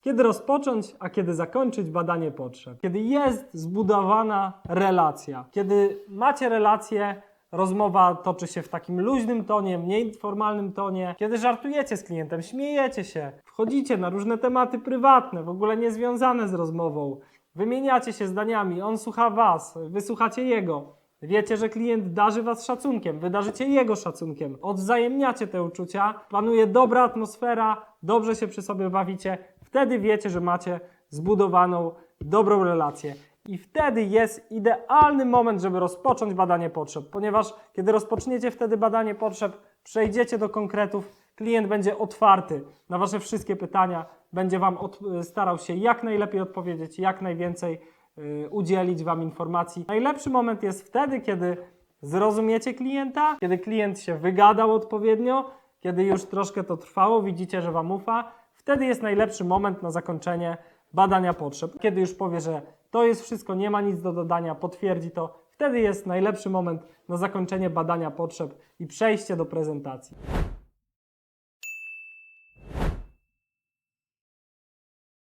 Kiedy rozpocząć, a kiedy zakończyć badanie potrzeb? Kiedy jest zbudowana relacja, kiedy macie relację, rozmowa toczy się w takim luźnym tonie, mniej formalnym tonie, kiedy żartujecie z klientem, śmiejecie się, wchodzicie na różne tematy prywatne, w ogóle niezwiązane z rozmową, wymieniacie się zdaniami, on słucha was, wy słuchacie jego. Wiecie, że klient darzy was szacunkiem, wy darzycie jego szacunkiem, odwzajemniacie te uczucia, panuje dobra atmosfera, dobrze się przy sobie bawicie, wtedy wiecie, że macie zbudowaną dobrą relację. I wtedy jest idealny moment, żeby rozpocząć badanie potrzeb, ponieważ kiedy rozpoczniecie wtedy badanie potrzeb, przejdziecie do konkretów, klient będzie otwarty na Wasze wszystkie pytania, będzie Wam od, starał się jak najlepiej odpowiedzieć, jak najwięcej y, udzielić Wam informacji. Najlepszy moment jest wtedy, kiedy zrozumiecie klienta, kiedy klient się wygadał odpowiednio, kiedy już troszkę to trwało, widzicie, że Wam ufa. Wtedy jest najlepszy moment na zakończenie badania potrzeb. Kiedy już powie, że to jest wszystko, nie ma nic do dodania, potwierdzi to, wtedy jest najlepszy moment na zakończenie badania potrzeb i przejście do prezentacji.